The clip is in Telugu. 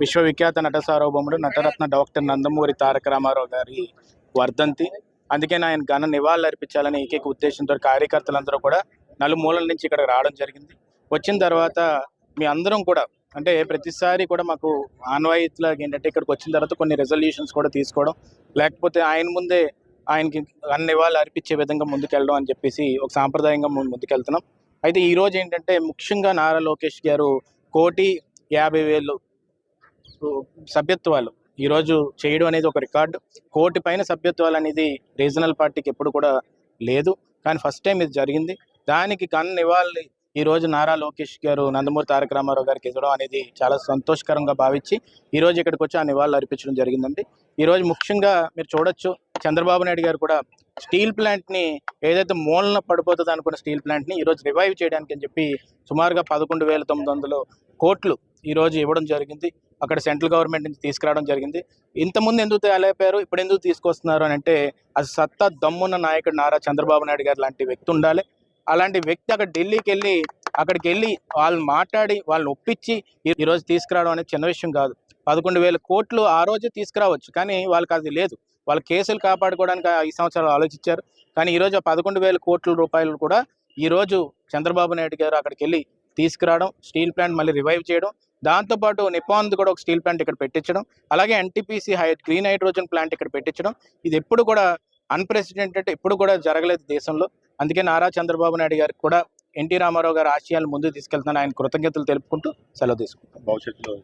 విశ్వవిఖ్యాత నట సార్వభౌముడు నటరత్న డాక్టర్ నందమూరి తారక రామారావు గారి వర్ధంతి. అందుకే ఆయన ఘన నివాళులు అర్పించాలని ఏకైక ఉద్దేశంతో కార్యకర్తలందరూ కూడా నలుమూలల నుంచి ఇక్కడ రావడం జరిగింది. వచ్చిన తర్వాత మీ అందరం కూడా అంటే ప్రతిసారి కూడా మాకు ఆన్వాయితీలాగా ఏంటంటే ఇక్కడికి వచ్చిన తర్వాత కొన్ని రెజల్యూషన్స్ కూడా తీసుకోవడం లేకపోతే ఆయన ముందే ఆయనకి అన్ని నివాళులు అర్పించే విధంగా ముందుకెళ్ళడం అని చెప్పేసి ఒక సాంప్రదాయంగా ముందుకెళ్తున్నాం. అయితే ఈరోజు ఏంటంటే ముఖ్యంగా నారా లోకేష్ గారు కోటి యాభై వేలు సభ్యత్వాలు. ఈరోజు చేయడం అనేది ఒక రికార్డు. కోటి పైన సభ్యత్వాలు అనేది రీజనల్ పార్టీకి ఎప్పుడు కూడా లేదు. కానీ ఫస్ట్ టైం ఇది జరిగింది. దానికి కన్ను నివాళి ఈ రోజు నారా లోకేష్ గారు నందమూరి తారక రామారావు గారికి ఇవ్వడం అనేది చాలా సంతోషకరంగా భావించి ఈరోజు ఇక్కడికి వచ్చి ఆ నివాళులు అర్పించడం జరిగిందండి. ఈరోజు ముఖ్యంగా మీరు చూడొచ్చు చంద్రబాబు నాయుడు గారు కూడా స్టీల్ ప్లాంట్ని ఏదైతే మూలన పడిపోతుంది అనుకున్న స్టీల్ ప్లాంట్ని ఈరోజు ఈ రోజు రివైవ్ చేయడానికి అని చెప్పి సుమారుగా పదకొండు వేల తొమ్మిది వందలు కోట్లు ఈ రోజు ఇవ్వడం జరిగింది. అక్కడ సెంట్రల్ గవర్నమెంట్ నుంచి తీసుకురావడం జరిగింది. ఇంతకుముందు ఎందుకు తేలేపారు? ఇప్పుడు ఎందుకు తీసుకొస్తున్నారు అని అంటే అది సత్తా దమ్మున్న నాయకుడు నారా చంద్రబాబు నాయుడు గారు లాంటి వ్యక్తి ఉండాలి. అలాంటి వ్యక్తి అక్కడ ఢిల్లీకి వెళ్ళి అక్కడికి వెళ్ళి వాళ్ళు మాట్లాడి వాళ్ళని ఒప్పించి ఈరోజు తీసుకురావడం అనేది చిన్న విషయం కాదు. పదకొండు వేల కోట్లు ఆ రోజే తీసుకురావచ్చు. కానీ వాళ్ళకి అది లేదు. వాళ్ళ కేసులు కాపాడుకోవడానికి ఈ సంవత్సరాలు ఆలోచించారు. కానీ ఈరోజు ఆ పదకొండు వేల కోట్ల రూపాయలు కూడా ఈ రోజు చంద్రబాబు నాయుడు గారు అక్కడికి వెళ్ళి తీసుకురావడం స్టీల్ ప్లాంట్ మళ్ళీ రివైవ్ చేయడం దాంతోపాటు నిపాన్ కూడా ఒక స్టీల్ ప్లాంట్ ఇక్కడ పెట్టించడం అలాగే ఎన్టీపీసీ హై గ్రీన్ హైడ్రోజన్ ప్లాంట్ ఇక్కడ పెట్టించడం. ఇది ఎప్పుడు కూడా అన్ప్రెసిడెంటెడ్ ఎప్పుడు కూడా జరగలేదు దేశంలో. అందుకే నారా చంద్రబాబు నాయుడు గారికి కూడా ఎన్టీ రామారావు గారు ఆశయాలు ముందుకు తీసుకెళ్తున్నాను ఆయన కృతజ్ఞతలు తెలుపుకుంటూ సెలవు తీసుకుంటాం భవిష్యత్తులో